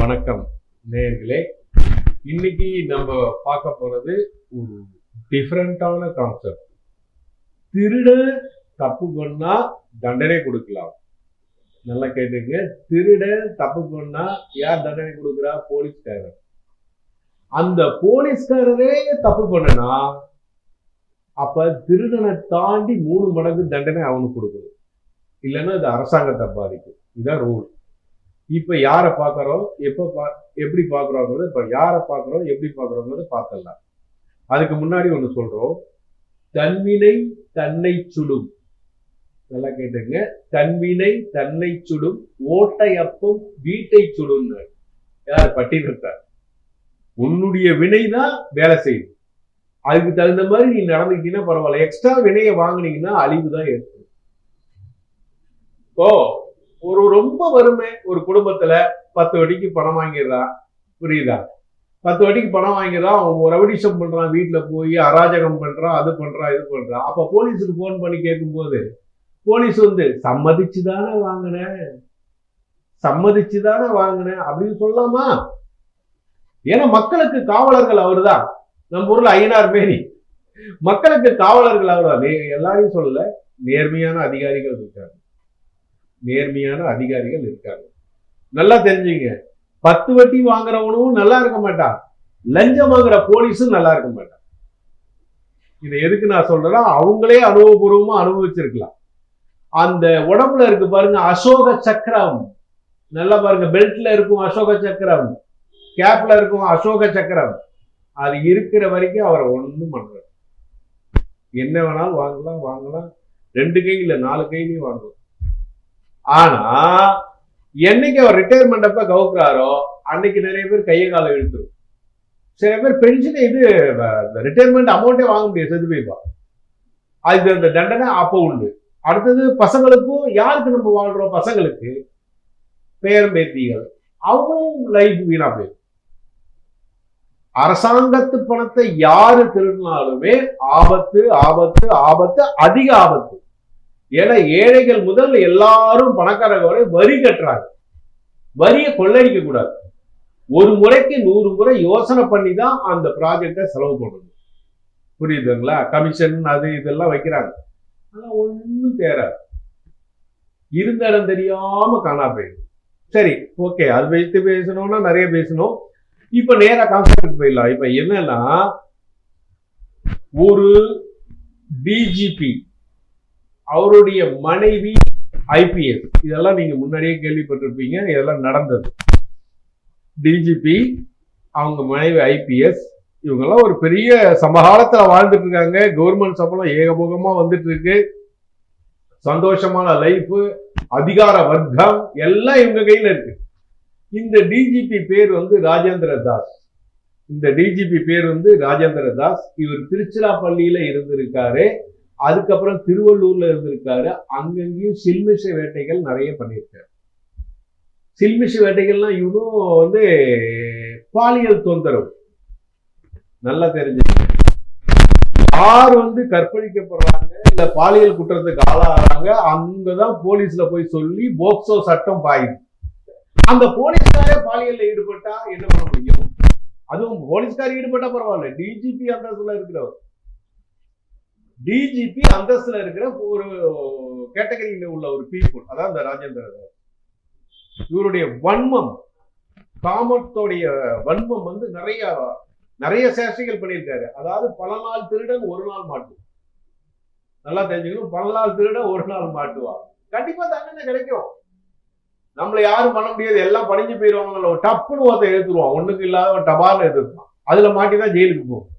வணக்கம் நேர்களே. இன்னைக்கு நம்ம பார்க்க போறது ஒரு டிஃப்ரெண்டான கான்செப்ட் திருட தப்பு பண்ணா தண்டனை கொடுக்கலாம். நல்லா கேட்டுங்க. திருட தப்பு பண்ணா யார் தண்டனை கொடுக்குறா? போலீஸ்காரர். அந்த போலீஸ்காரரே தப்பு பண்ணனா அப்ப திருடனை தாண்டி மூணு மடங்கு தண்டனை அவனுக்கு கொடுக்கணும். இல்லைன்னா அது அரசாங்கத்தை பாதிக்கும். இதுதான் ரூல் இப்போ யாரை பார்க்கறோம்? எப்போ பா எப்படி பார்க்குறோங்கிறது இப்போ யாரை பார்க்குறோம்? எப்படி பார்க்குறோங்கிறது பார்த்துடலாம். அதுக்கு முன்னாடி ஒண்ணு சொல்றோம். தன்வினை தன்னை சுடும். நல்லா கேட்டுங்க. தன்வினை தன்னை சுடும் ஓட்டை அப்பம் வீட்டை சுடும் யார்? பட்டினத்தார். உன்னுடைய வினை தான் வேலை செய்யும். அதுக்கு தகுந்த மாதிரி நீ நடந்துக்கிட்டீங்கன்னா பரவாயில்ல. எக்ஸ்ட்ரா வினையை வாங்குனீங்கன்னா அழிவு தான் ஏற்படும். ஓ ஒரு ரொம்ப வறுமை ஒரு குடும்பத்துல பத்து வட்டிக்கு பணம் வாங்கிடுறான் புரியுதா? பத்து வட்டிக்கு பணம் வாங்கிடுறான் அவன் ரவடிஷம் பண்றான் வீட்டுல போய் அராஜகம் பண்றான் அது பண்றான் இது பண்றான். அப்ப போலீஸுக்கு போன் பண்ணி கேட்கும்போது போலீஸ் வந்து சம்மதிச்சு தானே வாங்கினேன் சம்மதிச்சு தானே வாங்கினேன் அப்படின்னு சொல்லலாமா ஏன்னா மக்களுக்கு காவலர்கள் அவர்தான் நம்ம ஊர்ல ஐநார் மேரி. மக்களுக்கு காவலர்கள் அவர்? தான் எல்லாரையும் சொல்லல. நேர்மையான அதிகாரிகள் இருக்காங்க. நேர்மையான அதிகாரிகள் இருக்காங்க. நல்லா தெரிஞ்சுங்க. பத்து வட்டி வாங்குறவனும் நல்லா இருக்க மாட்டான். லஞ்சம் வாங்குற போலீஸும் நல்லா இருக்க மாட்டான். இதை எதுக்கு நான் சொல்றேன்னா அவங்களே அனுபவபூர்வமா அனுபவிச்சிருக்கலாம். அந்த உடம்புல இருக்கு பாருங்க அசோக சக்கரம். நல்லா பாருங்க பெல்ட்ல இருக்கும் அசோக சக்கரம். கேப்ல இருக்கும் அசோக சக்கரம். அது இருக்கிற வரைக்கும் அவரை ஒன்றும் பண்றாரு என்ன வேணாலும் வாங்கலாம் வாங்கலாம். ரெண்டு கை நாலு கையிலையும் வாங்கலாம். ஆனா என்னைக்கு அவர் ரிட்டையர்மெண்ட் அப்ப கவுக்குறாரோ அன்னைக்கு நிறைய பேர் கையை காலம் இழுத்துரும். சில பேர் பென்ஷன் இது ரிட்டையர்மெண்ட் அமௌண்ட்டே வாங்க முடியாது செத்து போய்ப்பா அது அந்த தண்டனை அப்போ உண்டு. அடுத்தது பசங்களுக்கும் யாருக்கு நம்ம வாழ்றோம்? பசங்களுக்கு பேரம் பேத்திகள் அவங்களும் லைஃப் வீணா போயிடும் அரசாங்கத்து பணத்தை யாரு திருடினாலுமே ஆபத்து ஆபத்து ஆபத்து அதிக ஆபத்து. ஏன்னா ஏழைகள் முதல் எல்லாரும் பணக்காரங்க வரை வரி கட்டுறாங்க. வரியை கொள்ளடிக்க கூடாது. ஒரு முறைக்கு நூறு முறை யோசனை பண்ணி தான் அந்த ப்ராஜெக்டை செலவு பண்ணணும். புரியுதுங்களா? கமிஷன் அது இதெல்லாம் வைக்கிறாங்க. ஆனா ஒண்ணும் தேராது. இருந்த இடம் தெரியாம காணா போயிடும் சரி ஓகே அது வைத்து பேசணும்னா நிறைய பேசணும். இப்ப நேரா கான்செப்ட் போயிடலாம். இப்ப என்னன்னா ஒரு டிஜிபி அவருடைய மனைவி ஐபிஎஸ் இதெல்லாம் நீங்க முன்னாடியே கேள்விப்பட்டிருப்பீங்க. இதெல்லாம் நடந்தது. டிஜிபி அவங்க மனைவி ஐபிஎஸ் இவங்கெல்லாம் ஒரு பெரிய சமகாலத்துல வாழ்ந்துட்டு இருக்காங்க கவர்மெண்ட் சம்பளம் ஏகபோகமா வந்துட்டு இருக்கு சந்தோஷமான லைஃப் அதிகார வர்க்கம் எல்லாம் இவங்க கையில இருக்கு. இந்த டிஜிபி பேர் வந்து ராஜேந்திர தாஸ். இந்த டிஜிபி பேர் வந்து ராஜேந்திர தாஸ். இவர் திருச்சிராப்பள்ளியில இருந்திருக்காரு. அதுக்கப்புறம் திருவள்ளூர்ல இருந்திருக்காரு. அங்கங்கேயும் சில்மிஷ வேட்டைகள் நிறைய பண்ணியிருக்காரு. சில்மிஷ வேட்டைகள்லாம் இவனும் வந்து பாலியல் தொந்தரவு. நல்லா தெரிஞ்சு யார் வந்து கற்பழிக்கப்படுறாங்க இல்ல பாலியல் குற்றத்துக்கு ஆளாகிறாங்க அங்கதான் போலீஸ்ல போய் சொல்லி போக்சோ சட்டம் பாயுது. அந்த போலீஸ்காரே பாலியல்ல ஈடுபட்டா என்ன பண்ண முடியும்? அதுவும் போலீஸ்கார் ஈடுபட்டா பரவாயில்ல. டிஜிபி அந்தஸ்துல இருக்கிறவர். டிஜிபி அந்தஸ்துல இருக்கிற ஒரு கேட்டகரியில உள்ள ஒரு பீப்புள் அதான் இந்த ராஜேந்திர இவருடைய வன்மம் காமத்தோடைய வன்மம் வந்து நிறைய நிறைய சேஷ்டைகள் பண்ணியிருக்காரு. அதாவது பல நாள் திருடன் ஒரு நாள் மாட்டுவான். நல்லா தெரிஞ்சுக்கணும் பல நாள் திருடன் ஒரு நாள் மாட்டுவான். கண்டிப்பா தண்டனை கிடைக்கும். நம்மள யாரும் பண்ண முடியாது. எல்லாம் பணிஞ்சு போயிருவாங்க டப்புன்னு ஒருத்தன் எழுத்துருவான் ஒண்ணுக்கு இல்லாத டபார்னு எழுத்துருவான் அதுல மாட்டி தான் ஜெயிலுக்கு போகும்.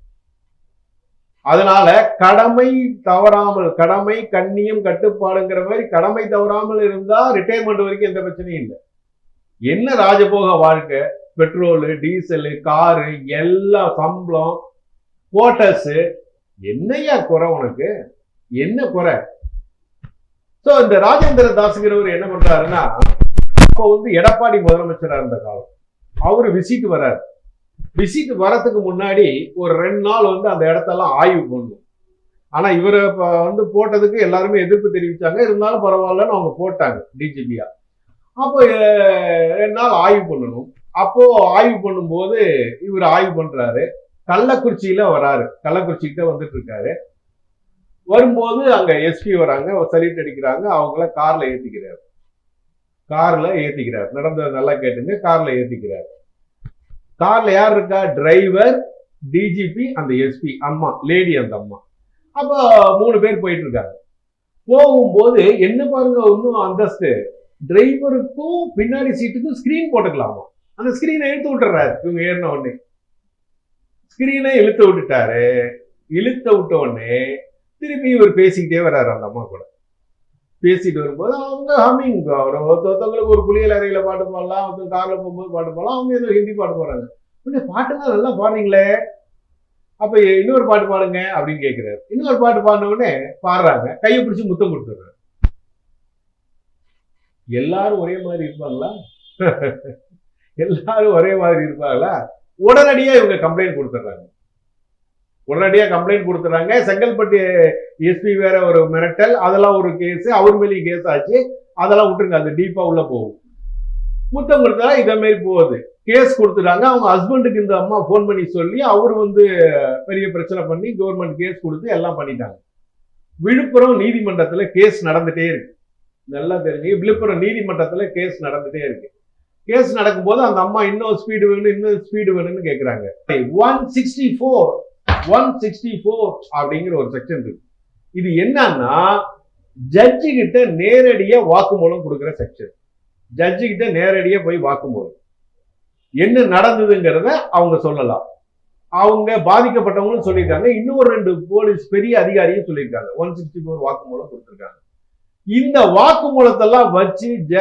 அதனால கடமை தவறாமல் கடமை கண்ணியம் கட்டுப்பாடுங்கிற மாதிரி கடமை தவறாமல் இருந்தா ரிட்டையர்மெண்ட் வரைக்கும் எந்த பிரச்சனையும் இல்லை. என்ன ராஜபோக வாழ்க்கை? பெட்ரோலு டீசலு காரு எல்லாம் சம்பளம் குவார்டர்ஸ் என்னையா குறை உனக்கு? என்ன குறை? ஸோ இந்த ராஜேந்திர தாஸுங்கிறவர் என்ன பண்றாருன்னா அப்போ வந்து எடப்பாடி முதலமைச்சராக இருந்த காலம். அவர் விசிட் வர்றாரு. விசிட் வரத்துக்கு முன்னாடி ஒரு ரெண்டு நாள் வந்து அந்த இடத்தெல்லாம் ஆய்வு பண்ணும். ஆனால் இவரை இப்போ வந்து போட்டதுக்கு எல்லாருமே எதிர்ப்பு தெரிவித்தாங்க இருந்தாலும் பரவாயில்லன்னு அவங்க போட்டாங்க டிஜிபியா அப்போ ரெண்டு நாள் ஆய்வு பண்ணணும். அப்போ ஆய்வு பண்ணும்போது இவர் ஆய்வு பண்றாரு. கள்ளக்குறிச்சியில வராரு. கள்ளக்குறிச்சிக்கிட்ட வந்துட்டு இருக்காரு வரும்போது அங்க எஸ்பி வராங்க சல்யூட் அடிக்கிறாங்க. அவங்கள கார்ல ஏத்திக்கிறாரு. கார்ல ஏத்திக்கிறார். நடந்தது நல்லா கேட்டுங்க. கார்ல ஏத்திக்கிறார். கார்ல யார் இருக்கா? டிரைவர் டிஜிபி அந்த எஸ்பி அம்மா லேடி அந்த அம்மா. அப்போ மூணு பேர் போயிட்டு இருக்காங்க போகும்போது என்ன பாருங்க ஒன்றும் அந்தஸ்து. டிரைவருக்கும் பின்னாடி சீட்டுக்கும் ஸ்கிரீன் போட்டுக்கலாமா? அந்த ஸ்கிரீனை இழுத்து விட்டுறாரு. இவங்க ஏறின உடனே. ஸ்கிரீனை இழுத்து விட்டுட்டாரு. இழுத்த விட்ட உடனே திருப்பி இவர் பேசிக்கிட்டே வர்றாரு அந்த அம்மா கூட. பேசிட்டு வரும்போது அவங்க ஹம்மிங் ஒருத்தவங்களுக்கு ஒரு குளியல் அறையில் பாட்டு பாடலாம் ஒருத்தர் காரில் போகும்போது பாட்டு பாடலாம் அவங்க ஏதோ ஹிந்தி பாட்டு பாடுறாங்க. உடனே பாட்டுலாம் நல்லா பாடுறீங்களே அப்ப இன்னொரு பாட்டு பாடுங்க அப்படின்னு கேட்கிறாரு இன்னொரு பாட்டு பாடின உடனே பாடுறாங்க. கையை பிடிச்சி முத்தம் கொடுத்துடுறாரு. எல்லாரும் ஒரே மாதிரி இருப்பாங்களா? எல்லாரும் ஒரே மாதிரி இருப்பாங்களா? உடனடியாக இவங்க கம்ப்ளைண்ட் கொடுத்துட்றாங்க. உடனடியாக கம்ப்ளைண்ட் கொடுத்துறாங்க. செங்கல்பட்டு எஸ்பி வேற ஒரு மிரட்டல் அதெல்லாம் ஒரு கேஸ் அவர் மேலேயும் கேஸ் ஆச்சு. அதெல்லாம் விட்டுருங்க அது டீப்பாக உள்ளே போகும். முத்தம் கொடுத்தா இதே போகுது. கேஸ் கொடுத்துட்டாங்க. அவங்க ஹஸ்பண்டுக்கு இந்த அம்மா ஃபோன் பண்ணி சொல்லி அவர் வந்து பெரிய பிரச்சனை பண்ணி கவர்மெண்ட் கேஸ் கொடுத்து எல்லாம் பண்ணிட்டாங்க. விழுப்புரம் நீதிமன்றத்தில் கேஸ் நடந்துட்டே இருக்கு. நல்லா தெரிஞ்சு விழுப்புரம் நீதிமன்றத்தில் கேஸ் நடந்துகிட்டே இருக்கு. கேஸ் நடக்கும்போது அந்த அம்மா இன்னும் ஸ்பீடு வேணும் இன்னும் ஸ்பீடு வேணும்னு கேட்குறாங்க one sixty four one sixty four அப்படிங்கிற ஒரு செக்ஷன் இருக்கு. இது என்னன்னா ஜட்ஜு கிட்ட நேரடியா வாக்குமூலம் கொடுக்குற செக்ஷன் ஜட்ஜு கிட்ட நேரடியா போய் வாக்குமூலம். என்ன நடந்ததுங்கிறத அவங்க சொல்லலாம். அவங்க பாதிக்கப்பட்டவங்களும் சொல்லியிருக்காங்க. இன்னொரு ரெண்டு போலீஸ் பெரிய அதிகாரியும் சொல்லியிருக்காங்க. ஒன் சிக்ஸ்டி ஃபோர் வாக்குமூலம் கொடுத்துருக்காங்க. இந்த வாக்குமூலத்தெல்லாம் வச்சு ஜ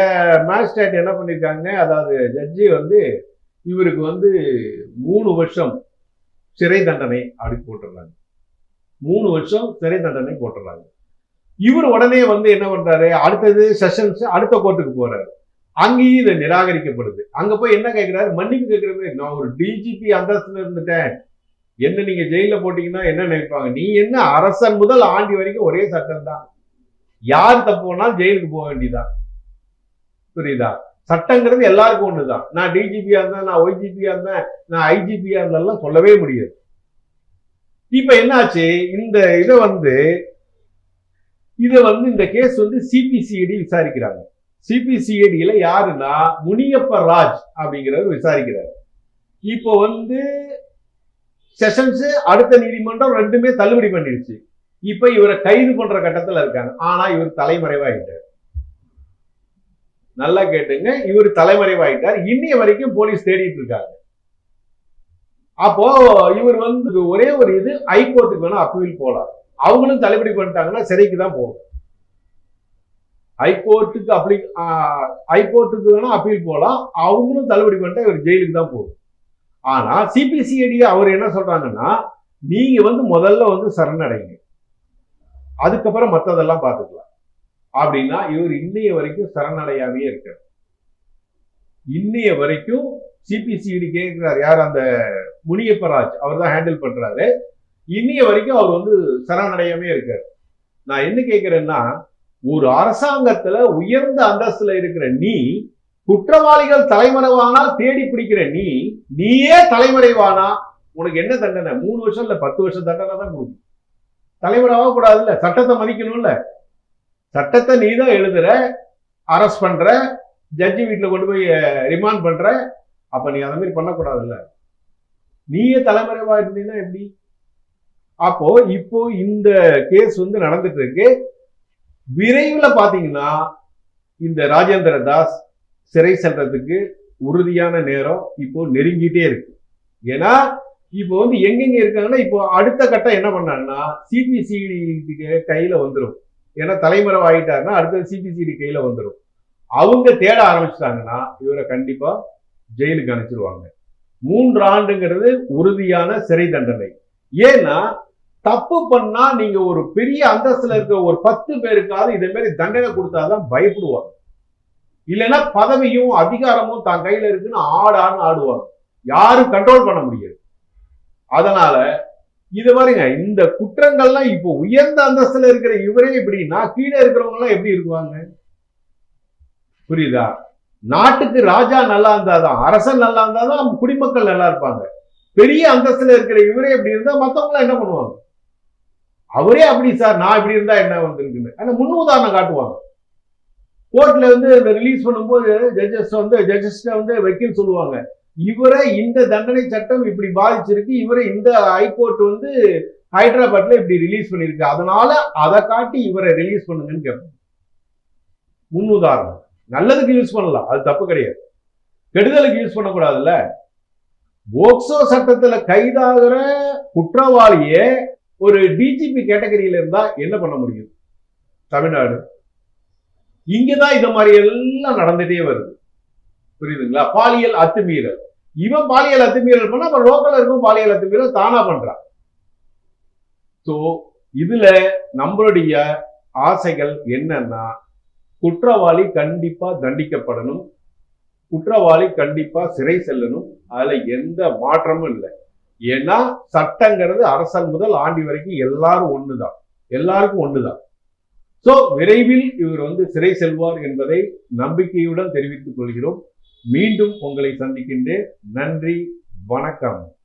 மேஜிஸ்ட்ரேட் என்ன பண்ணியிருக்காங்க அதாவது ஜட்ஜி வந்து இவருக்கு வந்து மூணு வருஷம் சிறை தண்டனை அப்படி போட்டுடுறாங்க. மூணு வருஷம் சிறை தண்டனை போட்டுடுறாங்க. இவர் உடனே வந்து என்ன பண்றாரு? அடுத்தது செஷன்ஸ் அடுத்த கோர்ட்டுக்கு போறாரு. அங்கேயும் இது நிராகரிக்கப்படுது. அங்க போய் என்ன கேட்கிறாரு மன்னிப்பு கேட்கறது நான் ஒரு டிஜிபி அந்தஸ்துல இருந்துட்டேன். என்ன நீங்க ஜெயில போட்டீங்கன்னா என்ன நினைப்பாங்க? நீ என்ன அரசன் முதல் ஆண்டி வரைக்கும் ஒரே சட்டம் தான் யார் தப்பு பண்ணாலும் ஜெயிலுக்கு போக வேண்டியதான் புரியுதா? சட்டங்கிறது எல்லாருக்கும் ஒன்று தான் நான் டிஜிபியா இருந்தேன் நான் ஒய்ஜிபியாக இருந்தேன் நான் ஐஜிபியாக இருந்தெல்லாம் சொல்லவே முடியாது. இப்போ என்னாச்சு? இந்த இதை வந்து இதை வந்து இந்த கேஸ் வந்து சிபிசிஐடி விசாரிக்கிறாங்க. சிபிசிஐடியில் யாருன்னா முனியப்ப ராஜ் அப்படிங்கிறவர் விசாரிக்கிறார். இப்போ வந்து செஷன்ஸு அடுத்த நீதிமன்றம் ரெண்டுமே தள்ளுபடி பண்ணிடுச்சு இப்போ இவரை கைது பண்ணுற கட்டத்தில் இருக்காங்க. ஆனால் இவர் தலைமறைவாயிட்டார். நல்லா கேட்டுங்க. இவர் தலைமறைவாயிட்டார். இன்னைய வரைக்கும் போலீஸ் தேடிட்டு இருக்காங்க. அப்போ இவர் வந்து ஒரே ஒரு இது ஹைகோர்ட்டுக்கு வேணா அப்பீல் போலாம். அவங்களும் தள்ளுபடி பண்ணிட்டாங்கன்னா சிறைக்கு தான் போகும் ஹைகோர்ட்டுக்கு அப்படி ஹைகோர்ட்டுக்கு வேணா அப்பீல் போகலாம் அவங்களும் தள்ளுபடி பண்ணிட்டா இவர் ஜெயிலுக்கு தான் போகும் ஆனா சிபிசிஐடி அவர் என்ன சொல்றாங்கன்னா நீங்க வந்து முதல்ல வந்து சரணடைங்க. அதுக்கப்புறம் மற்றதெல்லாம் பார்த்துக்கலாம். அப்படின்னா இவர் இன்னைய வரைக்கும் சரணடையாமே இருக்கார். இன்னைய வரைக்கும் சிபிசிடி கேட்கிறார். யார்? அந்த முனியப்பராஜ். அவர் தான் ஹேண்டில் பண்றாரு. இன்னைய வரைக்கும் அவர் வந்து சரணடையாமே இருக்கார். நான் என்ன கேட்கிறேன்னா ஒரு அரசாங்கத்துல உயர்ந்த அந்தஸ்துல இருக்கிற நீ குற்றவாளிகள் தலைமறைவானா தேடி பிடிக்கிற நீ நீயே தலைமறைவானா? உனக்கு என்ன தண்டனை? மூணு வருஷம் இல்ல பத்து வருஷம் தண்டனை தான் கொடுக்கும். தலைமறைவாக கூடாதுல்ல சட்டத்தை மதிக்கணும்ல. சட்டத்தை நீ தான் எழுதுற அரெஸ்ட் பண்ற ஜட்ஜி வீட்டில் கொண்டு போய் ரிமாண்ட் பண்ற அப்ப நீ அந்த மாதிரி பண்ணக்கூடாதுல்ல. நீயே தலைமறைவா இருந்தீங்கன்னா எப்படி? அப்போ இப்போ இந்த கேஸ் வந்து நடந்துட்டு இருக்கு விரைவில் பார்த்தீங்கன்னா இந்த ராஜேந்திர தாஸ் சிறை செல்றதுக்கு உறுதியான நேரம் இப்போ நெருங்கிட்டே இருக்கு. ஏன்னா இப்போ வந்து எங்கெங்க இருக்காங்கன்னா இப்போ அடுத்த கட்டம் என்ன பண்ணாங்கன்னா சிபிசிடி கையில வந்துடும் ஏன்னா தலைமறை ஆகிட்டாருன்னா அடுத்தது சிபிசிடி கையில வந்துடும் அவங்க தேட ஆரம்பிச்சிட்டாங்கன்னா இவரை கண்டிப்பா ஜெயிலுக்கு அனுப்பிச்சிருவாங்க. மூன்று ஆண்டுங்கிறது உறுதியான சிறை தண்டனை. ஏன்னா தப்பு பண்ணா நீங்க ஒரு பெரிய அந்தஸ்துல இருக்க ஒரு பத்து பேருக்காவது இதே மாதிரி தண்டனை கொடுத்தாதான் பயப்படுவாங்க. இல்லைன்னா பதவியும் அதிகாரமும் தான் கையில இருக்குன்னு ஆடான்னு ஆடுவாங்க. யாரும் கண்ட்ரோல் பண்ண முடியாது. அதனால இது பாருங்க இந்த குற்றங்கள்லாம் இப்போ உயர்ந்த அந்தஸ்துல இருக்கிற இவரே இப்படின்னா கீழே இருக்கிறவங்க எல்லாம் எப்படி இருக்குவாங்க? புரியுதா? நாட்டுக்கு ராஜா நல்லா இருந்தாதான் அரசன் நல்லா இருந்தாதான் குடிமக்கள் நல்லா இருப்பாங்க. பெரிய அந்தஸ்துல இருக்கிற இவரே இப்படி இருந்தா மத்தவங்க என்ன பண்ணுவாங்க? அவரே அப்படி சார் நான் இப்படி இருந்தா என்ன வந்திருக்குன்னு. ஆனா முன் உதாரணம் காட்டுவாங்க. கோர்ட்ல வந்து இந்த ரிலீஸ் பண்ணும்போது ஜட்ஜஸ் வந்து ஜட்ஜஸ் வந்து வக்கீல் சொல்லுவாங்க. இவரை இந்த தண்டனை சட்டம் இப்படி பாதிச்சிருக்கு. இவரை இந்த ஹைகோர்ட் வந்து ஹைதராபாத்ல இப்படி ரிலீஸ் பண்ணிருக்கு அதனால அதை காட்டி இவரை ரிலீஸ் பண்ணுங்கன்னு கேட்போம். முன் உதாரணம் நல்லதுக்கு யூஸ் பண்ணலாம். அது தப்பு கிடையாது. கெடுதலுக்கு யூஸ் பண்ணக்கூடாதுல்ல. போக்சோ சட்டத்துல கைதாகிற குற்றவாளியே ஒரு டிஜிபி கேட்டகரியில இருந்தா என்ன பண்ண முடியும்? தமிழ்நாடு. இங்கதான் இந்த மாதிரி எல்லாம் நடந்துட்டே வருது. புரியுதுங்களா? பாலியல் அத்துமீறல். இவன் பாலியல் அத்துமீறல் பண்ணா அப்ப லோக்கல் இருக்கும் பாலியல் அத்துமீறல் தானா பண்றான். ஸோ இதுல நம்மளுடைய ஆசைகள் என்னன்னா குற்றவாளி கண்டிப்பா தண்டிக்கப்படணும். குற்றவாளி கண்டிப்பா சிறை செல்லணும். அதுல எந்த மாற்றமும் இல்லை. ஏன்னா சட்டங்கிறது அரசல் முதல் ஆண்டி வரைக்கும் எல்லாரும் ஒண்ணுதான். எல்லாருக்கும் ஒண்ணுதான். சோ விரைவில் இவர் வந்து சிறை செல்வார் என்பதை நம்பிக்கையுடன் தெரிவித்துக் கொள்கிறோம். மீண்டும் உங்களை சந்திக்கின்றேன். நன்றி வணக்கம்.